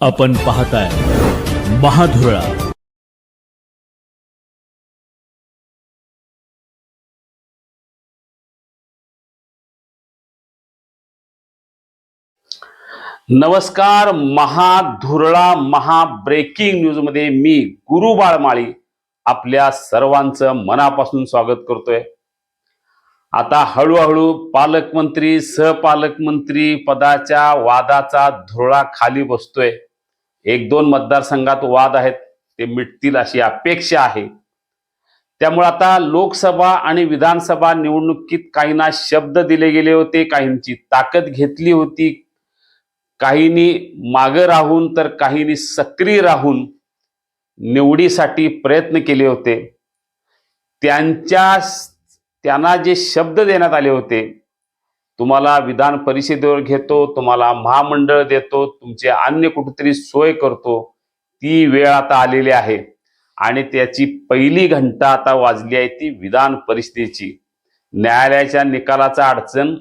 आपण पाहताय महाधुरळा. नमस्कार महाधुरळा महा ब्रेकिंग न्यूजमध्ये मी गुरु बाळमाळी आपल्या सर्वांचं मनापासून स्वागत करतोय. आता हळूहळू पालकमंत्री सहपालकमंत्री पदाच्या वादाचा धुरळा खाली बसतोय. एक दोन मतदारसंघात वाद आहेत ते मिटतील अशी अपेक्षा आहे. त्यामुळे आता लोकसभा आणि विधानसभा निवडणुकीत काहींना शब्द दिले गेले होते काहींची ताकद घेतली होती काहींनी मागं राहून तर काहींनी सक्रिय राहून निवडीसाठी प्रयत्न केले होते. त्यांच्या त्यांना जे शब्द देण्यात आले होते तुम्हाला विधान परिषदेवर घेतो तुम्हाला महामंडळ देतो तुमचे अन्य कुठेतरी सोय करतो ती वेळ आता आलेली आहे. आणि त्याची पहिली घंटा आता वाजली आहे ती विधान परिषदेची. न्यायालयाच्या निकालाचा अडचण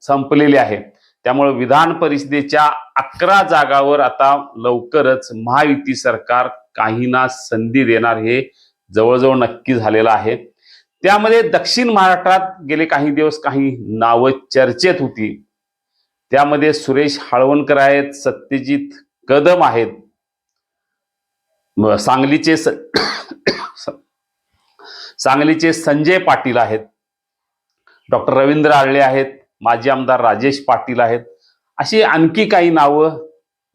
संपलेली आहे. त्यामुळे विधान परिषदेच्या अकरा जागावर आता लवकरच महायुती सरकार काहींना संधी देणार हे जवळजवळ नक्की झालेलं आहे. त्यामध्ये दक्षिण महाराष्ट्रात गेले काही दिवस काही नावं चर्चेत होती. त्यामध्ये सुरेश हाळवणकर आहेत सत्यजित कदम आहेत. सांगलीचे स- सांगलीचे संजय पाटील आहेत. डॉक्टर रवींद्र आळले आहेत माजी आमदार राजेश पाटील आहेत. अशी आणखी काही नावं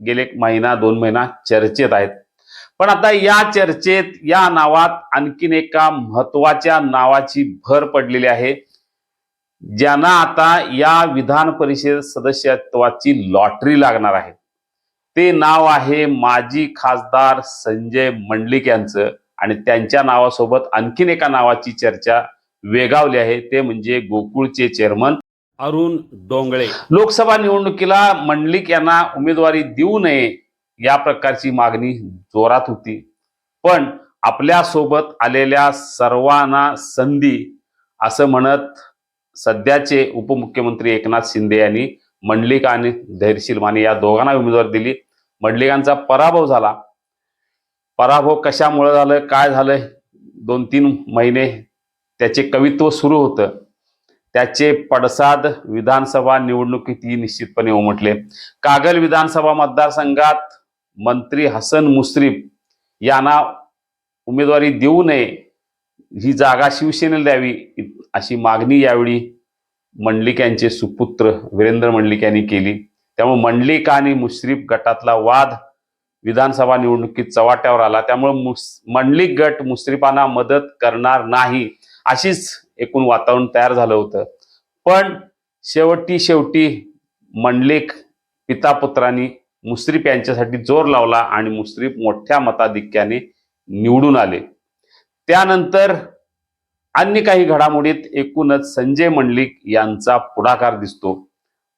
गेले एक महिना दोन महिना चर्चेत आहेत. पण आता या चर्चेत या नावात आणखीन एका महत्त्वाच्या नावाची भर पडलेली आहे ज्यांना आता या विधान परिषद सदस्यत्वाची लॉटरी लागणार आहे. ते नाव आहे माजी खासदार संजय मंडलिक यांचं आणि त्यांच्या नावासोबत आणखीन एका नावाची चर्चा वेगावली आहे ते म्हणजे गोकुळचे चेअरमन अरुण डोंगळे. लोकसभा निवडणुकीला मंडलिक यांना उमेदवारी देऊ नये या प्रकारची मागणी जोरात होती. पण आपल्यासोबत आलेल्या सर्वांना संधी असं म्हणत सध्याचे उपमुख्यमंत्री एकनाथ शिंदे यांनी मंडलिक आणि धैर्यशील माने या दोघांना उमेदवारी दिली. मंडलिकांचा पराभव झाला. पराभव कशामुळे झालं काय झालं दोन तीन महिने त्याचे कवित्व सुरू होतं. त्याचे पडसाद विधानसभा निवडणुकीतही निश्चितपणे उमटले. कागल विधानसभा मतदारसंघात मंत्री हसन मुश्रीफ यांना उमेदवारी देऊ नये ही जागा शिवसेनेला द्यावी अशी मागणी यावेळी मंडलिक यांचे सुपुत्र वीरेंद्र मंडलिक यांनी केली. त्यामुळे मंडलिक आणि मुश्रीफ गटातला वाद विधानसभा निवडणुकीत चव्हाट्यावर आला. त्यामुळे मंडलिक गट मुश्रीफांना मदत करणार नाही अशीच एकूण वातावरण तयार झालं होतं. पण शेवटी शेवटी मंडलिक पिता पुत्रांनी मुश्रीफ यांच्यासाठी जोर लावला आणि मुश्रीफ मोठ्या मताधिक्याने निवडून आले. त्यानंतर अन्य काही घडामोडीत एकूणच संजय मंडलिक यांचा पुढाकार दिसतो.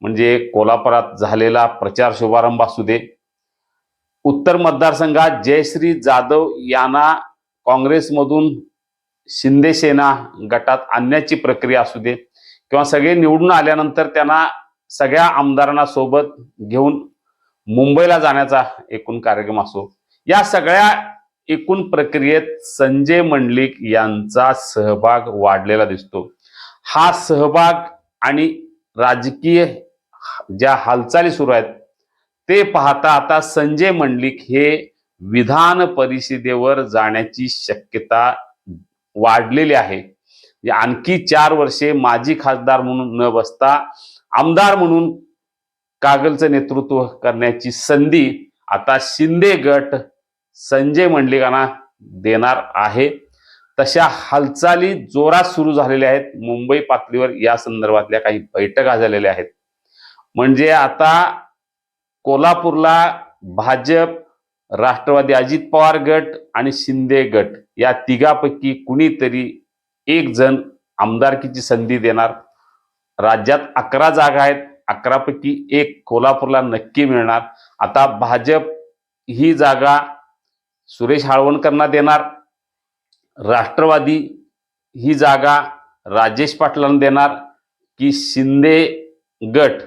म्हणजे कोल्हापुरात झालेला प्रचार शुभारंभ असू दे. उत्तर मतदारसंघात जयश्री जाधव यांना काँग्रेसमधून शिंदे सेना गटात आणण्याची प्रक्रिया असू दे किंवा सगळे निवडून आल्यानंतर त्यांना सगळ्या आमदारांना सोबत घेऊन मुंबईला जाण्याचा एकूण कार्यक्रम असो या सगळ्या एकूण प्रक्रियेत संजय मंडलिक यांचा सहभाग वाढलेला दिसतो. हा सहभाग आणि राजकीय ज्या हालचाली सुरू आहेत ते पाहता आता संजय मंडलिक हे विधान परिषदेवर जाण्याची शक्यता वाढलेली आहे. आणखी चार वर्षे माजी खासदार म्हणून न बसता आमदार म्हणून कागलचं नेतृत्व करण्याची संधी आता शिंदे गट संजय मंडलिकांना देणार आहे. तशा हालचाली जोरात सुरू झालेल्या आहेत. मुंबई पातळीवर या संदर्भातल्या काही बैठका झालेल्या आहेत. म्हणजे आता कोल्हापूरला भाजप राष्ट्रवादी अजित पवार गट आणि शिंदे गट या तिघापैकी कुणीतरी एक जण आमदारकीची संधी देणार. राज्यात अकरा जागा आहेत. अकरापैकी एक कोल्हापूरला नक्की मिळणार. आता भाजप ही जागा सुरेश हाळवणकरांना देणार. राष्ट्रवादी ही जागा राजेश पाटलांना देणार की शिंदे गट.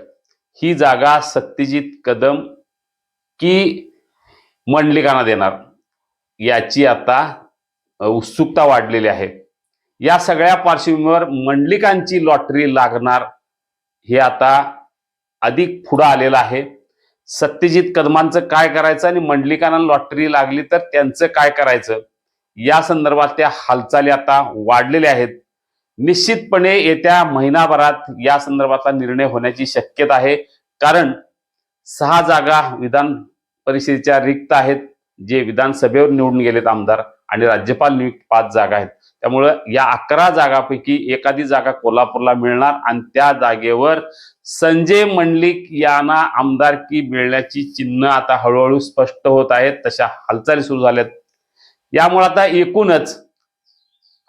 ही जागा सत्यजित कदम की मंडलिकांना देणार. याची आता उत्सुकता वाढलेली आहे. या सगळ्या पार्श्वभूमीवर मंडलिकांची लॉटरी लागणार हे आता अधिक पुढं आलेला आहे. सत्यजित कदमांचं काय करायचं आणि मंडलिकांना लॉटरी लागली तर त्यांचं काय करायचं? या संदर्भात त्या हालचाली आता वाढलेल्या आहेत. निश्चितपणे येत्या महिनाभरात या संदर्भातला निर्णय होण्याची शक्यता आहे. कारण सहा जागा विधान परिषदेच्या रिक्त आहेत जे विधानसभेवर निवडून गेलेत आमदार आणि राज्यपाल नियुक्त पाच जागा आहेत. त्यामुळं या अकरा जागापैकी एखादी जागा कोल्हापूरला मिळणार आणि त्या जागेवर संजय मंडलिक यांना आमदारकी मिळण्याची चिन्ह आता हळूहळू स्पष्ट होत आहेत. तशा हालचाली सुरू झाल्यात. यामुळे आता एकूणच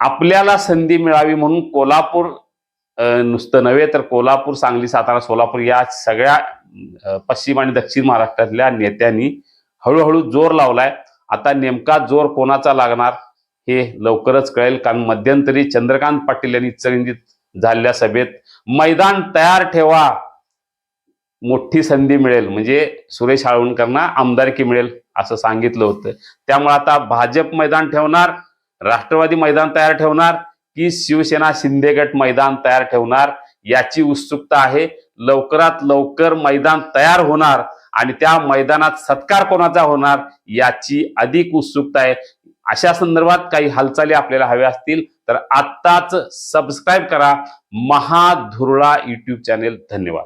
आपल्याला संधी मिळावी म्हणून कोल्हापूर नुसतं नव्हे तर कोल्हापूर सांगली सातारा सोलापूर या सगळ्या पश्चिम आणि दक्षिण महाराष्ट्रातल्या नेत्यांनी हळूहळू जोर लावलाय. आता नेमका जोर कोणाचा लागणार? हे लवकरच कळेल. कारण मध्यंतरी चंद्रकांत पाटील यांनी इचलकरंजीत झालेल्या सभेत मैदान तयार ठेवा. मोठी संधी मिळेल. म्हणजे सुरेश हाळवणकरांना आमदारकी मिळेल असं सांगितलं होतं. त्यामुळे आता भाजप मैदान ठेवणार राष्ट्रवादी मैदान तयार ठेवणार की शिवसेना शिंदेगट मैदान तयार ठेवणार याची उत्सुकता आहे. लवकरात लवकर मैदान तयार होणार आणि त्या मैदानात सत्कार कोणाचा होणार याची अधिक उत्सुकता आहे. अशा संदर्भात काही हालचाली आपल्याला हव्या असतील तर आत्ताच सबस्क्राईब करा. महाधुरळा युट्यूब चॅनेल धन्यवाद.